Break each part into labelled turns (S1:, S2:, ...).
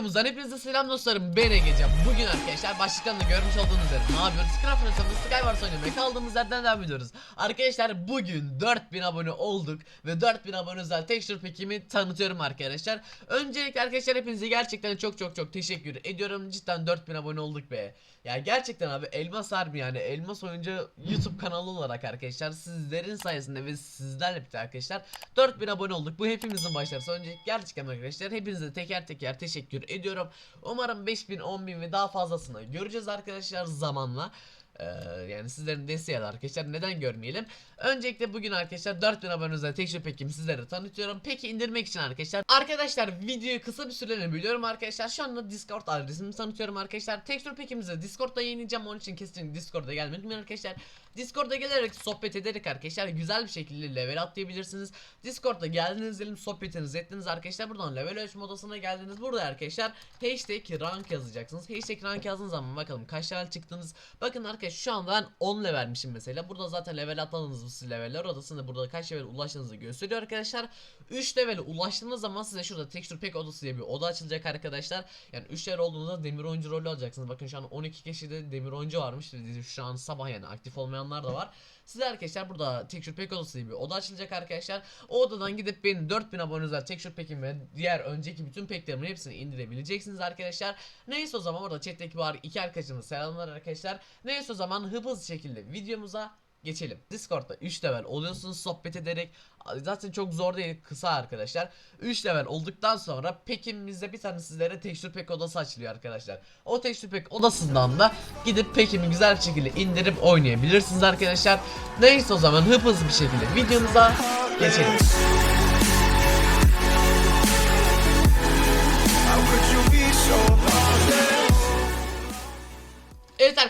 S1: videomuzdan hepinize selam dostlarım ben Egecan Bugün arkadaşlar başlıktan da görmüş olduğunuz üzere ne yapıyoruz? Craft Resam'da Skywars oynamaya kaldığımız yerden devam ediyoruz Arkadaşlar bugün 4000 abone olduk ve 4000 abone özel texture pack'imi tanıtıyorum arkadaşlar Öncelikle arkadaşlar hepinize gerçekten çok çok çok teşekkür ediyorum Cidden 4000 abone olduk be Ya gerçekten abi Elmas Harbi yani Elmas Oyuncu YouTube kanalı olarak arkadaşlar sizlerin sayesinde ve sizlerle birlikte arkadaşlar 4000 abone olduk. Bu hepimizin başarısı. Öncelikle gerçekten arkadaşlar hepinize teker teker teşekkür ediyorum. Umarım 5000, 10000 ve daha fazlasını göreceğiz arkadaşlar zamanla. Ee, yani sizlerin desteğiyle arkadaşlar neden görmeyelim. Öncelikle bugün arkadaşlar 4000 abone özel texture pack'imi sizlere tanıtıyorum. Peki indirmek için arkadaşlar. Arkadaşlar videoyu kısa bir süreliğine biliyorum arkadaşlar. Şu anda Discord adresimi tanıtıyorum arkadaşlar. Texture pack'imizi Discord'da yayınlayacağım. Onun için kesinlikle Discord'da gelmeyi arkadaşlar. Discord'da gelerek sohbet ederek arkadaşlar güzel bir şekilde level atlayabilirsiniz. Discord'da geldiniz diyelim sohbetinizi ettiniz arkadaşlar. Buradan level ölçme odasına geldiniz. Burada arkadaşlar hashtag rank yazacaksınız. Hashtag rank yazdığınız zaman bakalım kaç level çıktınız. Bakın arkadaşlar şu anda ben 10 levelmişim mesela. Burada zaten level atladınız bu siz leveller odasında burada kaç level ulaştığınızı gösteriyor arkadaşlar. 3 level'e ulaştığınız zaman size şurada texture pack odası diye bir oda açılacak arkadaşlar. Yani 3 level olduğunuzda demir oyuncu rolü alacaksınız. Bakın şu an 12 kişide demir oyuncu varmış. Şu an sabah yani aktif olmayanlar da var. Size arkadaşlar burada texture pack odası diye bir oda açılacak arkadaşlar. O odadan gidip benim 4000 abone özel texture pack'im ve diğer önceki bütün packlerimin hepsini indirebileceksiniz arkadaşlar. Neyse o zaman orada chat'teki var iki arkadaşımız selamlar arkadaşlar. Neyse o zaman hızlı şekilde videomuza geçelim. Discord'da 3 level oluyorsunuz sohbet ederek. Zaten çok zor değil kısa arkadaşlar. 3 level olduktan sonra pekimizde bir tane sizlere texture pack odası açılıyor arkadaşlar. O texture pack odasından da gidip pekimi güzel şekilde indirip oynayabilirsiniz arkadaşlar. Neyse o zaman hızlı bir şekilde videomuza geçelim.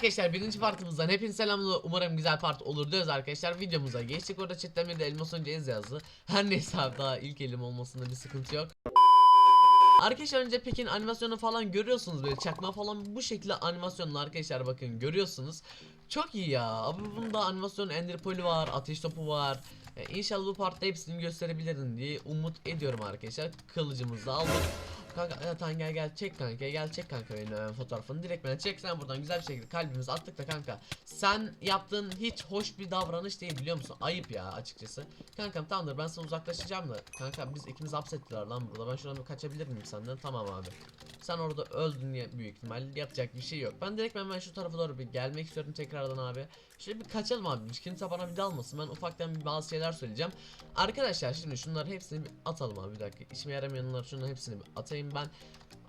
S1: Arkadaşlar birinci partımızdan hepinize selamlar. Umarım güzel part olur diyoruz arkadaşlar. Videomuza geçtik. Orada chatten bir de elmas önce ez yazdı. Her neyse abi daha ilk elim olmasında bir sıkıntı yok. Arkadaşlar önce Pekin animasyonu falan görüyorsunuz. Böyle çakma falan bu şekilde animasyonlu arkadaşlar bakın görüyorsunuz. Çok iyi ya. Abi bunda animasyon ender pearl'ü var ateş topu var. E, İnşallah bu partta hepsini gösterebilirim diye umut ediyorum arkadaşlar. Kılıcımızı aldık Kanka tamam gel gel çek kanka gel çek kanka benim fotoğrafını direkt ben çek sen buradan güzel bir şekilde kalbimizi attık da kanka. Sen yaptığın hiç hoş bir davranış değil biliyor musun? Ayıp ya açıkçası. Kankam tamamdır ben sana uzaklaşacağım da. Kanka biz ikimiz hapsettiler lan burada. Ben şuradan bir kaçabilir miyim senden? Tamam abi sen orada öldün ya büyük ihtimal yapacak bir şey yok. Ben direkt ben şu tarafa doğru bir gelmek istiyorum tekrardan abi. Şöyle bir kaçalım abi. Kimse bana bir dalmasın. Ben ufaktan bir bazı şeyler söyleyeceğim. Arkadaşlar şimdi şunları hepsini bir atalım abi. Bir dakika. İşime yaramayanlar şunların hepsini bir atayım ben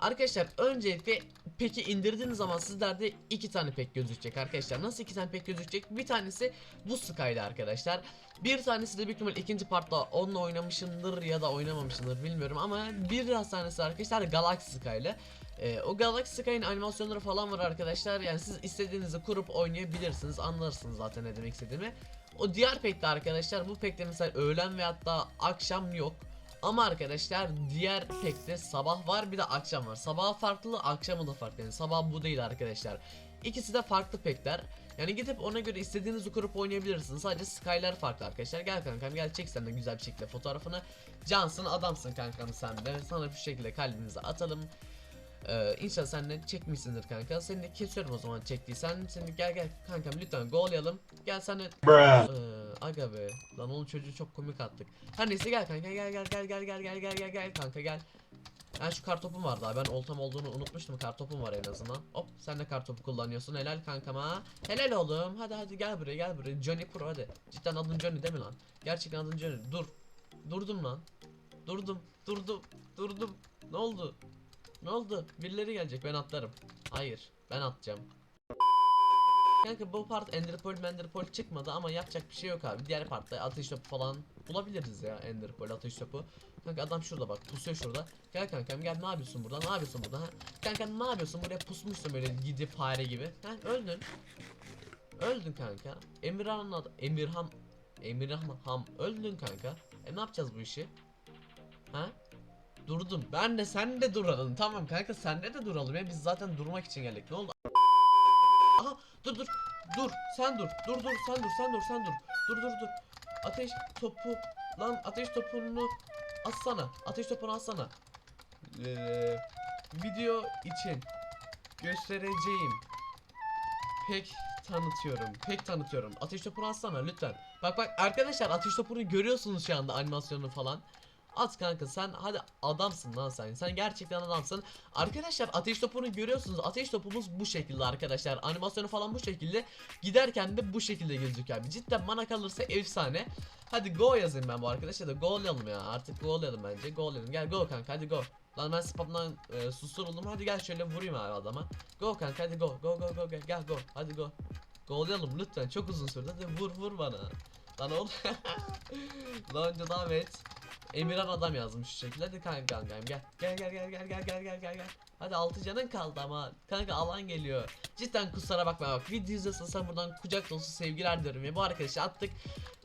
S1: Arkadaşlar öncelikle peki indirdiğiniz zaman sizlerde iki tane pek gözükecek arkadaşlar. Nasıl iki tane pek gözükecek? Bir tanesi bu Sky'da arkadaşlar. Bir tanesi de büyük ihtimal ikinci partta onunla oynamışımdır ya da oynamamışımdır bilmiyorum ama bir tanesi arkadaşlar Galaxy Sky'la. Ee, o Galaxy Sky'ın animasyonları falan var arkadaşlar. Yani siz istediğinizi kurup oynayabilirsiniz. Anlarsınız zaten ne demek istediğimi. O diğer pekte arkadaşlar bu pekte mesela öğlen ve hatta akşam yok. Ama arkadaşlar diğer pekte sabah var bir de akşam var. Sabah farklı akşamı da farklı. Yani sabah bu değil arkadaşlar. İkisi de farklı pekler. Yani gidip ona göre istediğinizi kurup oynayabilirsiniz. Sadece Skyler farklı arkadaşlar. Gel kankam gel çek sen de güzel bir şekilde fotoğrafını. Cansın adamsın kankam sen de. Sana bu şekilde kalbimize atalım. Ee, inşallah sen de çekmişsindir kanka. Seni de kesiyorum o zaman çektiysen. Seni gel gel kankam lütfen gollayalım. Gel sen de ee, aga be. Lan oğlum çocuğu çok komik attık. Her neyse gel kanka gel gel gel gel gel gel gel gel gel kanka gel. Ben şu kartopum var daha ben oltam olduğunu unutmuştum kartopum var en azından. Hop sen de kartopu kullanıyorsun helal kankama. Helal oğlum hadi hadi gel buraya gel buraya Johnny Pro hadi. Cidden adın Johnny değil mi lan? Gerçekten adın Johnny. Dur. Durdum lan. Durdum. Durdum. Durdum. Ne oldu? Ne oldu? Birileri gelecek ben atlarım. Hayır ben atacağım. Kanka bu part Enderpearl Menderpearl çıkmadı ama yapacak bir şey yok abi. Diğer partta ateş topu falan bulabiliriz ya Enderpearl ateş topu. Kanka adam şurada bak pusuyor şurada. Gel kankam gel ne yapıyorsun burada ne yapıyorsun burada ha? Kanka ne yapıyorsun buraya pusmuşsun böyle gidi fare gibi. Ha öldün. Öldün kanka. Emirhan'ın adı Emirhan Emirhan Ham öldün kanka. E ne yapacağız bu işi? Ha? Durdum. Ben de sen de duralım. Tamam kanka sen de de duralım ya. Biz zaten durmak için geldik. Ne oldu? Aha dur dur. Dur sen dur. Dur dur sen dur sen dur sen dur. Dur dur dur. Ateş topu. Lan ateş topunu atsana. Ateş topunu atsana. Ee, video için göstereceğim pek tanıtıyorum. Pek tanıtıyorum. Ateş topunu atsana lütfen. Bak bak arkadaşlar ateş topunu görüyorsunuz şu anda animasyonu falan. At kanka sen hadi adamsın lan sen. Sen gerçekten adamsın. Arkadaşlar ateş topunu görüyorsunuz. Ateş topumuz bu şekilde arkadaşlar. Animasyonu falan bu şekilde. Giderken de bu şekilde gözüküyor abi. Cidden bana kalırsa efsane. Hadi go yazayım ben bu arkadaşa da go'layalım ya. Artık go'layalım bence. Go'layalım. Gel go kanka hadi go. Lan ben spamdan e, susturuldum. Hadi gel şöyle vurayım abi adama. Go kanka hadi go. Go go go gel, gel go. Hadi go. Go'layalım lütfen. Çok uzun sürdü. Hadi vur vur bana. Lan oğlum. Lan önce devam et. Emirhan adam yazmış şu şekilde. Hadi kanka kankam gel. Gel gel gel gel gel gel gel gel gel. Hadi altı canın kaldı ama kanka alan geliyor. Cidden kusura bakma bak. Video izliyorsan buradan kucak dolusu sevgiler diyorum ya. Bu arkadaşı attık.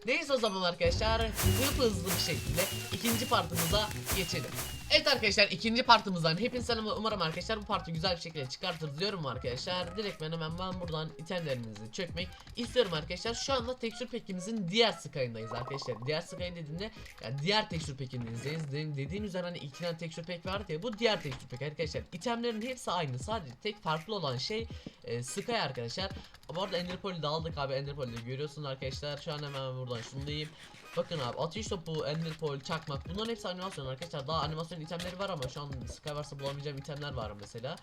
S1: Neyse o zaman arkadaşlar hızlı hızlı bir şekilde ikinci partımıza geçelim. Evet arkadaşlar ikinci partımızdan hepinize selamlar umarım arkadaşlar bu partı güzel bir şekilde çıkartırız diyorum arkadaşlar. Direkt ben hemen ben buradan itemlerimizi çökmek istiyorum arkadaşlar. Şu anda tekstür pekimizin diğer skyındayız arkadaşlar. Diğer sky dediğimde yani diğer tekstür pekindeyiz Dediğim, dediğim üzere hani iki tane tekstür pek vardı ya bu diğer tekstür pek arkadaşlar. İtemlerin hepsi aynı. Sadece tek farklı olan şey e, sky arkadaşlar. Bu arada Ender Pearl'ü de aldık abi. Ender Pearl'ü görüyorsunuz arkadaşlar. Şu an hemen buradan diyeyim Bakın abi ateş topu, ender pearl, çakmak bunların hepsi animasyon arkadaşlar. Daha animasyon itemleri var ama şu an Skywars'ta bulamayacağım itemler var mesela.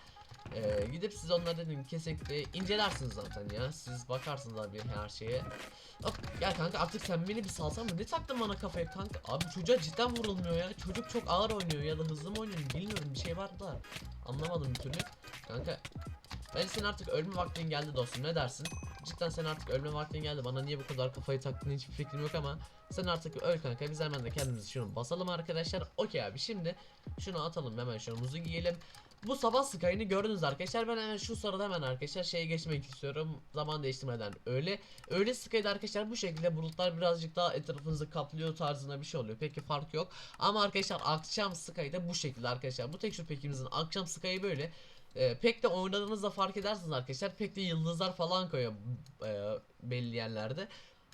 S1: Ee, gidip siz onları dedim kesinlikle incelersiniz zaten ya. Siz bakarsınız abi her şeye. Hop gel kanka artık sen beni bir salsan mı? Ne taktın bana kafaya kanka? Abi çocuğa cidden vurulmuyor ya. Çocuk çok ağır oynuyor ya da hızlı mı oynuyor bilmiyorum bir şey var da. Anlamadım bir türlü. Kanka ben senin artık ölme vaktin geldi dostum ne dersin? Cidden sen artık ölme vaktin geldi. Bana niye bu kadar kafayı taktığın hiçbir fikrim yok ama sen artık öl kanka. Biz hemen de kendimizi şunu basalım arkadaşlar. Okey abi şimdi şunu atalım hemen şunumuzu giyelim. Bu sabah Sky'ını gördünüz arkadaşlar. Ben hemen şu sırada hemen arkadaşlar şeye geçmek istiyorum. Zaman değiştirmeden öyle. Öyle Sky'da arkadaşlar bu şekilde bulutlar birazcık daha etrafınızı kaplıyor tarzında bir şey oluyor. Peki fark yok. Ama arkadaşlar akşam Sky'da bu şekilde arkadaşlar. Bu tek şu pekimizin akşam Sky'ı böyle. Ee, pek de oynadığınızda fark edersiniz arkadaşlar. Pek de yıldızlar falan koyuyor e, belli yerlerde.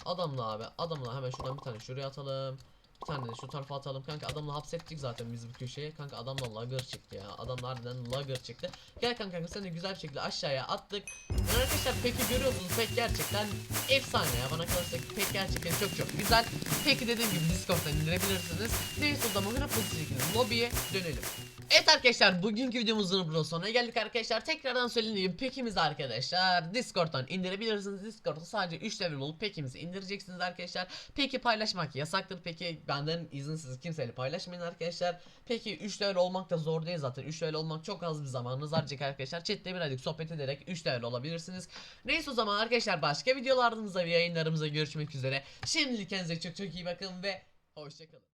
S1: Adamla abi adamla hemen şuradan bir tane şuraya atalım. Bir tane de şu tarafa atalım. Kanka adamla hapsettik zaten biz bu köşeye. Kanka adamla lagger çıktı ya. Adamla harbiden lagger çıktı. Gel kanka sen de güzel bir şekilde aşağıya attık. Yani arkadaşlar peki görüyorsunuz pek gerçekten efsane ya. Bana kalırsa pek gerçekten çok çok güzel. Peki dediğim gibi discord'dan indirebilirsiniz. Neyse o zaman hızlı şekilde lobiye dönelim Evet arkadaşlar bugünkü videomuzun burada sonuna geldik arkadaşlar. Tekrardan söylediğim pekimiz arkadaşlar Discord'dan indirebilirsiniz. Discord'da sadece 3 level olup pekimizi indireceksiniz arkadaşlar. Peki paylaşmak yasaktır. Peki benden izinsiz kimseyle paylaşmayın arkadaşlar. Peki 3 level olmak da zor değil zaten. 3 level olmak çok az bir zamanınız harcayacak arkadaşlar. Chat'te birazcık sohbet ederek 3 level olabilirsiniz. Neyse o zaman arkadaşlar başka videolarımızda ve yayınlarımızda görüşmek üzere. Şimdilik kendinize çok çok iyi bakın ve hoşçakalın.